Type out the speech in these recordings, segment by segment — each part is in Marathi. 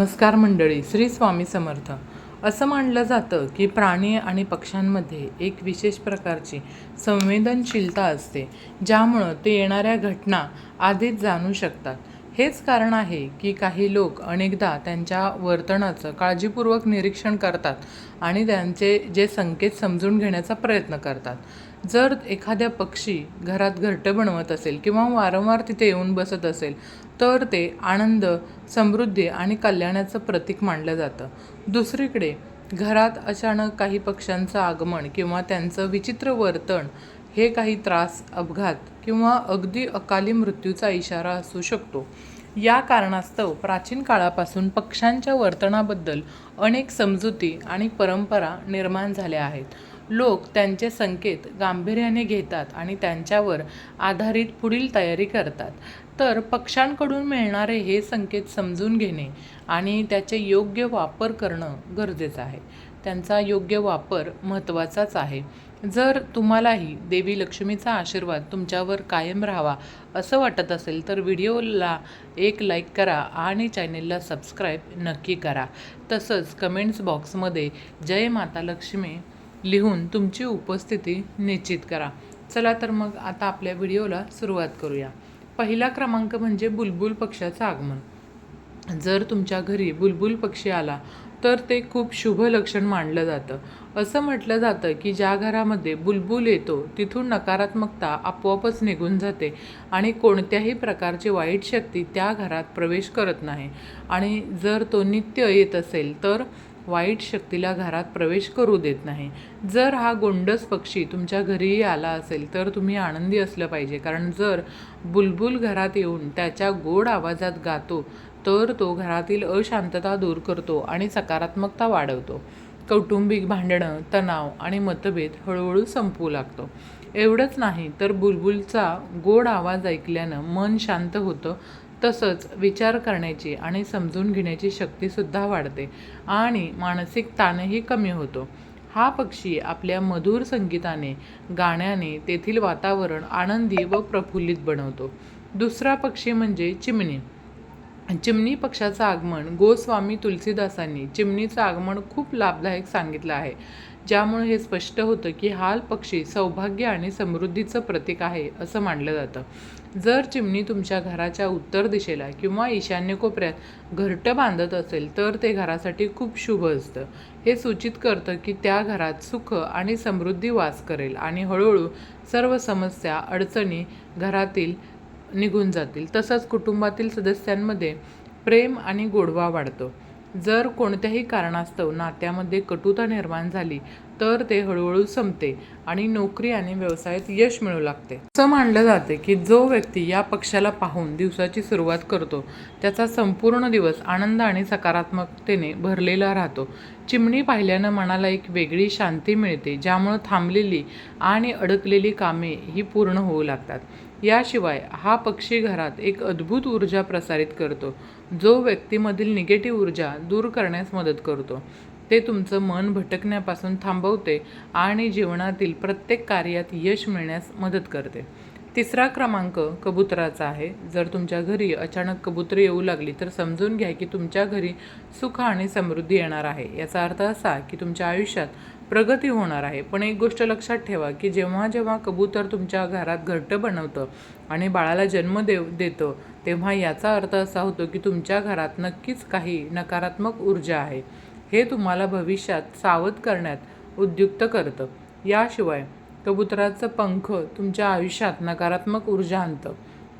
नमस्कार मंडळी श्री स्वामी समर्थ. असं मानलं जातं की प्राणी आणि पक्ष्यांमध्ये एक विशेष प्रकारची संवेदनशीलता असते ज्यामुळं ते येणाऱ्या घटना आधीच जाणू शकतात. हेच कारण आहे की काही लोक अनेकदा त्यांच्या वर्तनाचं काळजीपूर्वक निरीक्षण करतात आणि त्यांचे जे संकेत समजून घेण्याचा प्रयत्न करतात. जर एखाद्या पक्षी घरात घरटं बनवत असेल किंवा वारंवार तिथे येऊन बसत असेल तर ते आनंद समृद्धी आणि कल्याणाचं प्रतीक मानलं जातं. दुसरीकडे घरात अचानक काही पक्ष्यांचं आगमन किंवा त्यांचं विचित्र वर्तन हे काही त्रास अपघात किंवा अगदी अकाली मृत्यूचा इशारा असू शकतो. या कारणास्तव प्राचीन काळापासून पक्ष्यांच्या वर्तनाबद्दल अनेक समजुती आणि परंपरा निर्माण झाल्या आहेत. लोक त्यांचे संकेत गांभीर्याने घेतात आणि त्यांच्यावर आधारित पुढील तयारी करतात. तर पक्षांकडून मिळणारे हे संकेत समजून घेणे आणि त्याचे योग्य वापर करणं गरजेचं आहे. त्यांचा योग्य वापर महत्त्वाचाच आहे. जर तुम्हालाही देवी लक्ष्मीचा आशीर्वाद तुमच्यावर कायम राहावा असं वाटत असेल तर व्हिडिओला एक लाईक करा आणि चॅनेलला सबस्क्राईब नक्की करा. तसंच कमेंट्स बॉक्समध्ये जय माता लक्ष्मी लिहून तुमची उपस्थिती निश्चित करा. चला तर मग आता आपल्या व्हिडिओला सुरुवात करूया. पहिला क्रमांक म्हणजे बुलबुल पक्षाचं आगमन. जर तुमच्या घरी बुलबुल पक्षी आला तर ते खूप शुभ लक्षण मानलं जातं. असं म्हटलं जातं की ज्या घरामध्ये बुलबुल येतो तिथून नकारात्मकता आपोआपच निघून जाते आणि कोणत्याही प्रकारची वाईट शक्ती त्या घरात प्रवेश करत नाही. आणि जर तो नित्य येत असेल तर वाईट शक्तीला घरात प्रवेश करू देत नाही. जर हा गोंडस पक्षी तुमच्या घरीही आला असेल तर तुम्ही आनंदी असलं पाहिजे. कारण जर बुलबुल घरात येऊन त्याच्या गोड आवाजात गातो तर तो घरातील अशांतता दूर करतो आणि सकारात्मकता वाढवतो. कौटुंबिक भांडणं तणाव आणि मतभेद हळूहळू संपू लागतो. एवढंच नाही तर बुलबुलचा गोड आवाज ऐकल्यानं मन शांत होतं तसंच विचार करण्याची आणि समजून घेण्याची शक्तीसुद्धा वाढते आणि मानसिक ताणही कमी होतो. हा पक्षी आपल्या मधुर संगीताने गाण्याने तेथील वातावरण आनंदी व प्रफुल्लित बनवतो. दुसरा पक्षी म्हणजे चिमणी. चिमणी पक्षाचं आगमन गोस्वामी तुलसीदासांनी चिमणीचं आगमन खूप लाभदायक सांगितलं आहे. ज्यामुळे हे स्पष्ट होतं की हाल पक्षी सौभाग्य आणि समृद्धीचं प्रतीक आहे असं मानलं जातं. जर चिमणी तुमच्या घराच्या उत्तर दिशेला किंवा ईशान्य कोपऱ्यात घरटं बांधत असेल तर ते घरासाठी खूप शुभ असतं. हे सूचित करतं की त्या घरात सुख आणि समृद्धी वास करेल आणि हळूहळू सर्व समस्या अडचणी घरातील निघून जातील. तसंच कुटुंबातील सदस्यांमध्ये प्रेम आणि गोडवा वाढतो. जर कोणत्याही कारणास्तव नात्यामध्ये कटुता निर्माण झाली तर ते हळूहळू संपते आणि नोकरी आणि व्यवसायात यश मिळू लागते. असं मानलं जाते की जो व्यक्ती या पक्षाला पाहून दिवसाची सुरुवात करतो त्याचा संपूर्ण दिवस आनंद आणि सकारात्मकतेने भरलेला राहतो. चिमणी पाहिल्यानं मनाला एक वेगळी शांती मिळते ज्यामुळं थांबलेली आणि अडकलेली कामे ही पूर्ण होऊ लागतात. याशिवाय हा पक्षी घरात एक अद्भुत ऊर्जा प्रसारित करतो. जो व्यक्तीमधील निगेटिव्ह ऊर्जा दूर करण्यास मदत करतो. ते तुमचं मन भटकण्यापासून थांबवते आणि जीवनातील प्रत्येक कार्यात यश मिळण्यास मदत करते. तिसरा क्रमांक कबुतराचा आहे. जर तुमच्या घरी अचानक कबुतर येऊ लागली तर समजून घ्या की तुमच्या घरी सुख आणि समृद्धी येणार आहे. याचा अर्थ असा की तुमच्या आयुष्यात प्रगती होणार आहे. पण एक गोष्ट लक्षात ठेवा की जेव्हा जेव्हा कबूतर तुमच्या घरात घरटं बनवतं आणि बाळाला जन्म देव देतं तेव्हा याचा अर्थ असा होतो की तुमच्या घरात नक्कीच काही नकारात्मक ऊर्जा आहे. हे तुम्हाला भविष्यात सावध करण्यात उद्युक्त करतं. याशिवाय कबुतराचं पंख तुमच्या आयुष्यात नकारात्मक ऊर्जा आणतं.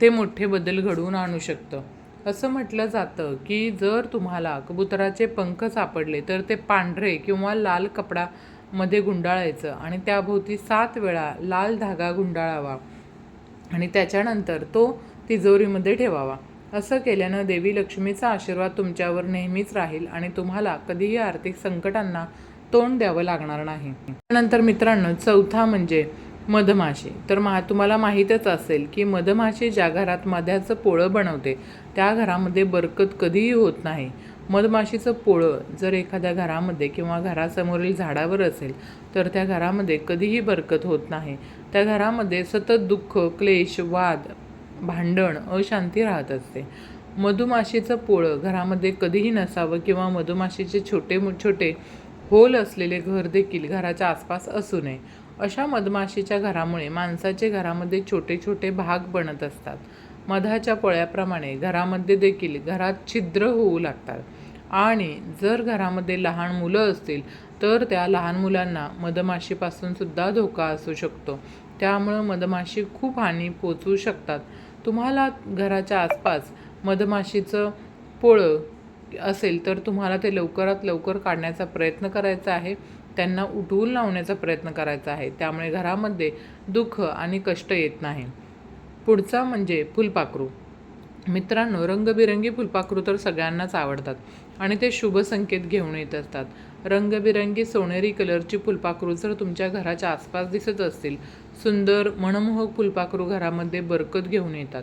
ते मोठे बदल घडवून आणू शकतं. असं म्हटलं जातं की जर तुम्हाला कबुतराचे पंख सापडले तर ते पांढरे किंवा लाल कपडामध्ये गुंडाळायचं आणि त्याभोवती सात वेळा लाल धागा गुंडाळावा. आणि त्याच्यानंतर तो तिजोरीमध्ये ठेवावा. असं केल्यानं देवी लक्ष्मीचा आशीर्वाद तुमच्यावर नेहमीच राहील आणि तुम्हाला कधीही आर्थिक संकटांना तोंड द्यावं लागणार नाही. त्यानंतर मित्रांनो चौथा म्हणजे मधमाशी. तर मा तुम्हाला माहीतच असेल की मधमाशी ज्या घरात मध्याचं पोळं बनवते त्या घरामध्ये बरकत कधीही होत नाही. मधमाशीचं पोळं जर एखाद्या घरामध्ये किंवा घरासमोरील झाडावर असेल तर त्या घरामध्ये कधीही बरकत होत नाही. त्या घरामध्ये सतत दुःख क्लेश वाद भांडण अशांती राहत असते. मधुमाशीचं पोळं घरामध्ये कधीही नसावं किंवा मधुमाशीचे छोटे मो- छोटे होल असलेले घर देखील घराच्या आसपास असू नये. अशा मधमाशीच्या घरामुळे माणसाचे घरामध्ये छोटे छोटे भाग बनत असतात. मधाच्या पोळ्याप्रमाणे घरामध्ये देखील घरात छिद्र होऊ लागतात. आणि जर घरामध्ये लहान मुलं असतील तर त्या लहान मुलांना मधमाशीपासून सुद्धा धोका असू शकतो. त्यामुळं मधमाशी खूप हानी पोचवू शकतात. तुम्हाला घराच्या आसपास मधमाशीचं पोळं असेल तर तुम्हाला ते लवकरात लवकर काढण्याचा प्रयत्न करायचा आहे. त्यांना उठवून लावण्याचा प्रयत्न करायचा आहे. त्यामुळे घरामध्ये दुःख आणि कष्ट येत नाही. पुढचा म्हणजे फुलपाखरू. मित्रांनो रंगबिरंगी फुलपाखरू तर सगळ्यांनाच आवडतात आणि ते शुभ संकेत घेऊन येत असतात. रंगबिरंगी सोनेरी कलरची फुलपाखरू जर तुमच्या घराच्या आसपास दिसत असतील सुंदर मनमोहक फुलपाखरू घरामध्ये बरकत घेऊन येतात.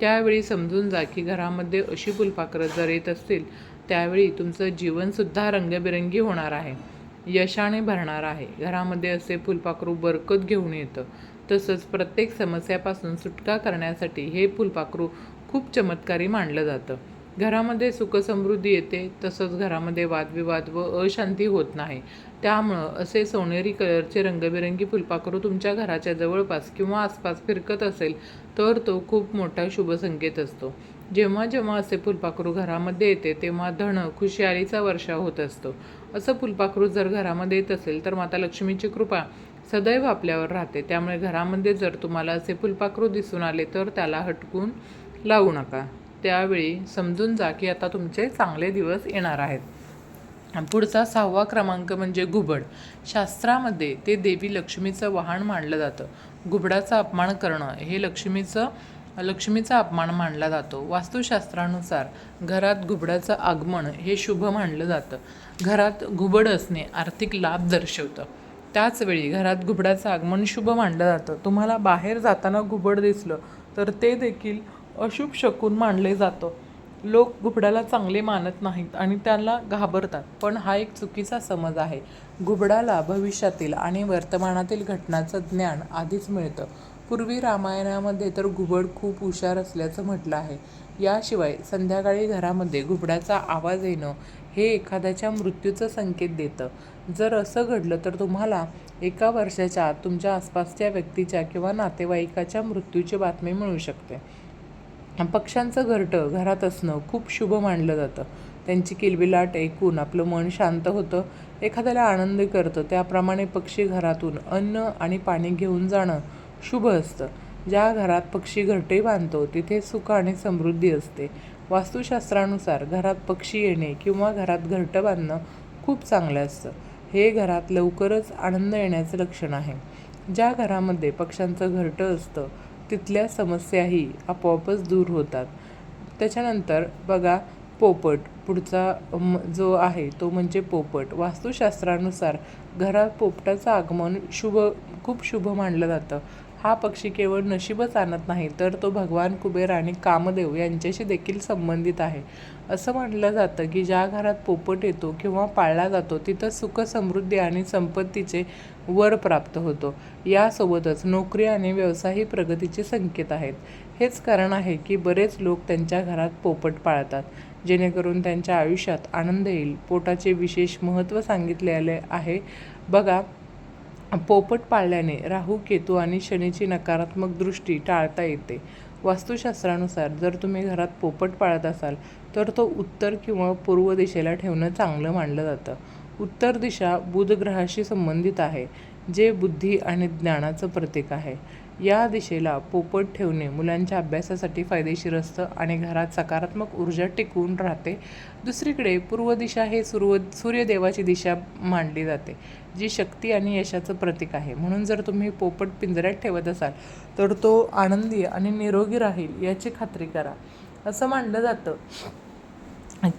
त्यावेळी समजून जा की घरामध्ये अशी फुलपाखरं जर येत असतील त्यावेळी तुमचं जीवनसुद्धा रंगबिरंगी होणार आहे. यशाने भरणार आहे. घरामध्ये असे फुलपाखरू बरकत घेऊन येतं. तसंच प्रत्येक समस्यापासून सुटका करण्यासाठी हे फुलपाखरू खूप चमत्कारी मानलं जातं. घरामध्ये सुखसमृद्धी येते तसंच घरामध्ये वादविवाद व अशांती होत नाही. त्यामुळं असे सोनेरी कलरचे रंगबिरंगी फुलपाखरू तुमच्या घराच्या जवळपास किंवा आसपास फिरकत असेल तर तो खूप मोठा शुभ संकेत असतो. जेव्हा जेव्हा असे फुलपाखरू घरामध्ये येते तेव्हा धन खुशालीचा वर्षा होत असतो. असं फुलपाखरू जर घरामध्ये येत असेल तर माता लक्ष्मीची कृपा सदैव आपल्यावर राहते. त्यामुळे घरामध्ये जर तुम्हाला असे फुलपाखरू दिसून आले तर त्याला हटकून लावू नका. त्यावेळी समजून जा की आता तुमचे चांगले दिवस येणार आहेत. पुढचा सहावा क्रमांक म्हणजे घुबड. शास्त्रामध्ये ते देवी लक्ष्मीचं वाहन मानलं जातं. घुबडाचा अपमान करणं हे लक्ष्मीचं लक्ष्मीचा अपमान मानला जातो. वास्तुशास्त्रानुसार घरात घुबडाचं आगमन हे शुभ मानलं जातं. घरात घुबड असणे आर्थिक लाभ दर्शवतं. त्याचवेळी घरात घुबडाचं आगमन शुभ मानलं जातं. तुम्हाला बाहेर जाताना घुबड दिसलं तर ते देखील अशुभ शकून मानले जातं. लोक घुबडाला चांगले मानत नाहीत आणि त्याला घाबरतात. पण हा एक चुकीचा समज आहे. घुबडाला भविष्यातील आणि वर्तमानातील घटनाचं ज्ञान आधीच मिळतं. पूर्वी रामायणामध्ये तर घुबड खूप हुशार असल्याचं म्हटलं आहे. याशिवाय संध्याकाळी घरामध्ये घुबडाचा आवाज येणं हे एखाद्याच्या मृत्यूचं संकेत देतं. जर असं घडलं तर तुम्हाला एका वर्षाच्या आत तुमच्या आसपासच्या व्यक्तीच्या किंवा नातेवाईकाच्या मृत्यूची बातमी मिळू शकते. पक्ष्यांचं घरटं घरात असणं खूप शुभ मानलं जातं. त्यांची किलबिलाट ऐकून आपलं मन शांत होतं. एखाद्याला आनंद करतं त्याप्रमाणे पक्षी घरातून अन्न आणि पाणी घेऊन जाणं शुभ असतं. ज्या घरात पक्षी घरटे बांधतो तिथे सुख आणि समृद्धी असते. वास्तुशास्त्रानुसार घरात पक्षी येणे किंवा घरात घरटं बांधणं खूप चांगलं असतं. हे घरात लवकरच आनंद येण्याचं लक्षण आहे. ज्या घरामध्ये पक्ष्यांचं घरटं असतं तिथल्या समस्याही आपोआपच दूर होतात. त्याच्यानंतर बघा पोपट पुढचा जो आहे तो म्हणजे पोपट. वास्तुशास्त्रानुसार घरात पोपटाचं आगमन शुभ खूप शुभ मानलं जातं. हा पक्षी केवळ नशीबच आणत नाही तर तो भगवान कुबेर आणि कामदेव यांच्याशी देखील संबंधित आहे. असं म्हटलं जातं की ज्या घरात पोपट येतो किंवा पाळला जातो तिथं सुख समृद्धी आणि संपत्तीचे वर प्राप्त होतो. यासोबतच नोकरी आणि व्यवसायही प्रगतीचे संकेत आहेत. हेच कारण आहे की बरेच लोक त्यांच्या घरात पोपट पाळतात जेणेकरून त्यांच्या आयुष्यात आनंद येईल. पोटाचे विशेष महत्त्व सांगितलेले आहे. बघा पोपट पाळल्याने राहू केतू आणि शनीची नकारात्मक दृष्टी टाळता येते. वास्तुशास्त्रानुसार जर तुम्ही घरात पोपट पाळत असाल तर तो उत्तर किंवा पूर्व दिशेला ठेवणं चांगलं मानलं जातं. उत्तर दिशा बुध ग्रहाशी संबंधित आहे जे बुद्धी आणि ज्ञानाचं प्रतीक आहे. या दिशेला पोपट ठेवणे मुलांच्या अभ्यासासाठी फायदेशीर असतं आणि घरात सकारात्मक ऊर्जा टिकून राहते. दुसरीकडे पूर्व दिशा हे सूर्व सूर्यदेवाची दिशा मानली जाते जी शक्ती आणि यशाचं प्रतीक आहे. म्हणून जर तुम्ही पोपट पिंजऱ्यात ठेवत असाल तर तो आनंदी आणि निरोगी राहील याची खात्री करा. असं मानलं जातं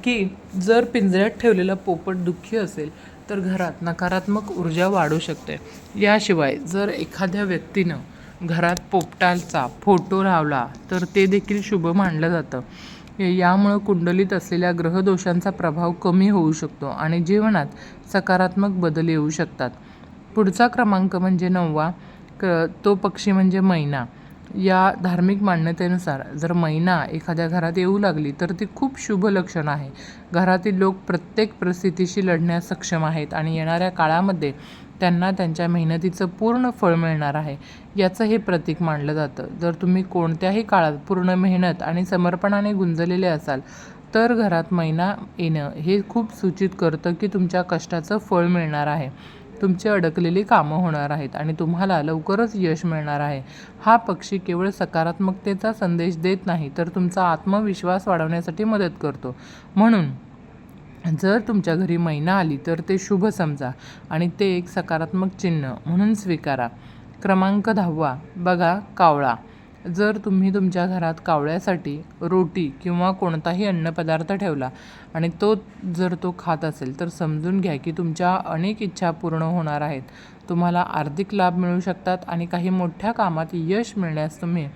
की जर पिंजऱ्यात ठेवलेला पोपट दुःखी असेल तर घरात नकारात्मक ऊर्जा वाढू शकते. याशिवाय जर एखाद्या व्यक्तीनं घरात पोपटाचा फोटो लावला तर ते देखील शुभ मानलं जातं. यामुळं कुंडलीत असलेल्या ग्रहदोषांचा प्रभाव कमी होऊ शकतो आणि जीवनात सकारात्मक बदल येऊ शकतात. पुढचा क्रमांक म्हणजे नववा क तो पक्षी म्हणजे मैना. या धार्मिक मान्यतेनुसार जर मैना एखाद्या घरात येऊ लागली तर ती खूप शुभ लक्षण आहे. घरातील लोक प्रत्येक परिस्थितीशी लढण्यास सक्षम आहेत आणि येणाऱ्या काळामध्ये त्यांना त्यांच्या मेहनतीचं पूर्ण फळ मिळणार आहे याचं हे प्रतीक मानलं जातं. जर तुम्ही कोणत्याही काळात पूर्ण मेहनत आणि समर्पणाने गुंजलेले असाल तर घरात मैना येणं हे खूप सूचित करतं की तुमच्या कष्टाचं फळ मिळणार आहे. तुमची अडकलेली कामं होणार आहेत आणि तुम्हाला लवकरच यश मिळणार आहे. हा पक्षी केवळ सकारात्मकतेचा संदेश देत नाही तर तुमचा आत्मविश्वास वाढवण्यासाठी मदत करतो. म्हणून जर तुमच्या घरी मैना आली तर ते शुभ समजा आणि ते एक सकारात्मक चिन्ह म्हणून स्वीकारा. क्रमांक दहावा बघा कावळा. जर तुम्ही तुमच्या घरात कावळ्यासाठी रोटी किंवा कोणताही अन्नपदार्थ ठेवला आणि तो जर तो खात असेल तर समजून घ्या की तुमच्या अनेक इच्छा पूर्ण होणार आहेत. तुम्हाला आर्थिक लाभ मिळू शकतात आणि काही मोठ्या कामात यश मिळण्यास तुम्ही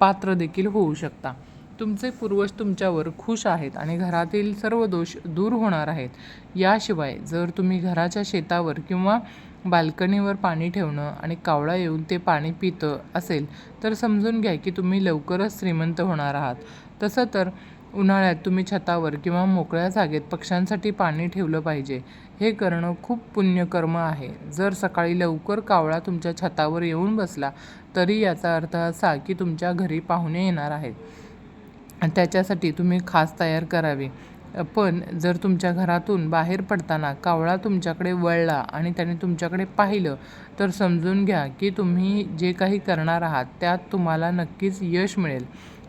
पात्र देखील होऊ शकता. तुमचे पूर्वज तुमच्यावर खुश आहेत आणि घरातील सर्व दोष दूर होणार आहेत. याशिवाय जर तुम्ही घराच्या शेतावर किंवा बाल्कनीवर पाणी ठेवणं आणि कावळा येऊन ते पाणी पितं असेल तर समजून घ्या की तुम्ही लवकरच श्रीमंत होणार आहात. तसं तर उन्हाळ्यात तुम्ही छतावर किंवा मोकळ्या जागेत पक्ष्यांसाठी पाणी ठेवलं पाहिजे. हे करणं खूप पुण्यकर्म आहे. जर सकाळी लवकर कावळा तुमच्या छतावर येऊन बसला तरी याचा अर्थ असा की तुमच्या घरी पाहुणे येणार आहेत. त्याच्यासाठी तुम्ही खास तयार करावी. पण जर तुमच्या घरातून बाहेर पडताना कावळा तुमच्याकडे वळला आणि त्याने तुमच्याकडे पाहिलं तर समजून घ्या की तुम्ही जे काही करणार आहात त्यात तुम्हाला नक्कीच यश मिळेल.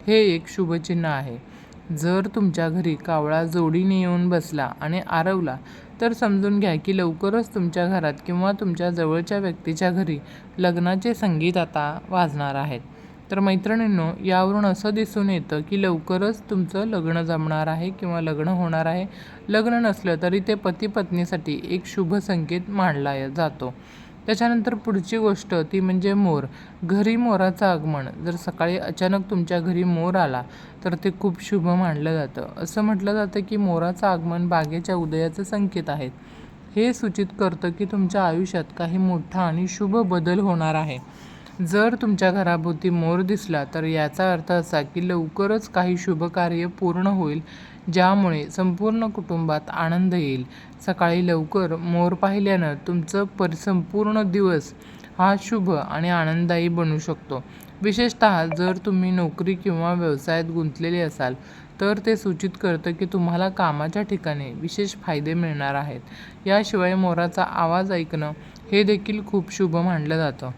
हे एक शुभचिन्ह आहे. जर तुमच्या घरी कावळा जोडीने येऊन बसला आणि आरवला तर समजून घ्या की लवकरच तुमच्या घरात किंवा तुमच्या जवळच्या व्यक्तीच्या घरी लग्नाचे संगीत आता वाजणार आहेत. तर मैत्रिणींनो यावरून असं दिसून येतं की लवकरच तुमचं लग्न जमणार आहे किंवा लग्न होणार आहे. लग्न नसलं तरी ते पती पत्नीसाठी एक शुभ संकेत मानला जातो. त्याच्यानंतर पुढची गोष्ट ती म्हणजे मोर. घरी मोराचं आगमन. जर सकाळी अचानक तुमच्या घरी मोर आला तर ते खूप शुभ मानलं जातं. असं म्हटलं जातं की मोराचं आगमन बागेच्या उदयाचं संकेत आहेत. हे सूचित करतं की तुमच्या आयुष्यात काही मोठा आणि शुभ बदल होणार आहे. जर तुमच्या घराभोवती मोर दिसला तर याचा अर्थ असा की लवकरच काही शुभ कार्य पूर्ण होईल ज्यामुळे संपूर्ण कुटुंबात आनंद येईल. सकाळी लवकर मोर पाहिल्यानं तुमचं पर संपूर्ण दिवस हा शुभ आणि आनंददायी बनू शकतो. विशेषतः जर तुम्ही नोकरी किंवा व्यवसायात गुंतलेले असाल तर ते सूचित करतं की तुम्हाला कामाच्या ठिकाणी विशेष फायदे मिळणार आहेत. याशिवाय मोराचा आवाज ऐकणं हे देखील खूप शुभ मानलं जातं.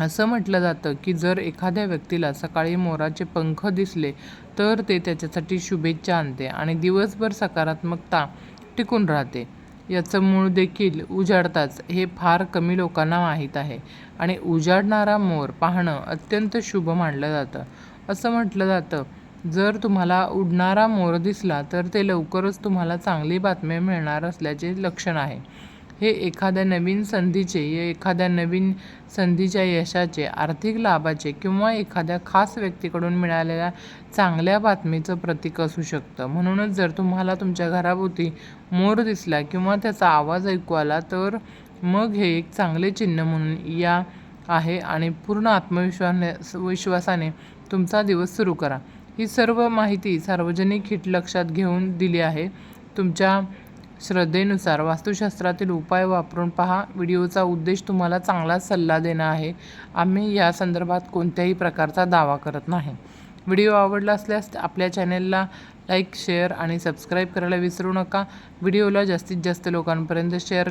असं म्हटलं जातं की जर एखाद्या व्यक्तीला सकाळी मोराचे पंख दिसले तर ते त्याच्यासाठी शुभेच्छा आणते आणि दिवसभर सकारात्मकता टिकून राहते. याचं मूळ देखील उजाडताच हे फार कमी लोकांना माहीत आहे आणि उजाडणारा मोर पाहणं अत्यंत शुभ मानलं जातं. असं म्हटलं जातं जर तुम्हाला उडणारा मोर दिसला तर ते लवकरच तुम्हाला चांगली बातमी मिळणार असल्याचे लक्षण आहे. हे एखाद्या नवीन संधीचे या एखाद्या नवीन संधीच्या यशाचे आर्थिक लाभाचे किंवा एखाद्या खास व्यक्तीकडून मिळालेल्या चांगल्या बातमीचं प्रतीक असू शकतं. म्हणूनच जर तुम्हाला तुमच्या घराभोवती मोर दिसला किंवा त्याचा आवाज ऐकू आला तर मग हे एक चांगले चिन्ह म्हणून या आहे आणि पूर्ण आत्मविश्वासाने विश्वासाने तुमचा दिवस सुरू करा. ही सर्व माहिती सार्वजनिक हिट लक्षात घेऊन दिली आहे. तुमच्या श्रद्धेनुसार वास्तुशास्त्रातील उपाय वापरून पहा. व्हिडिओचा उद्देश तुम्हाला चांगला सल्ला देणं आहे. आम्ही या संदर्भात कोणत्याही प्रकारचा दावा करत नाही. व्हिडिओ आवडला असल्यास आपल्या चॅनेलला लाईक शेअर आणि सबस्क्राईब करायला विसरू नका. व्हिडिओला जास्तीत जास्त लोकांपर्यंत शेअर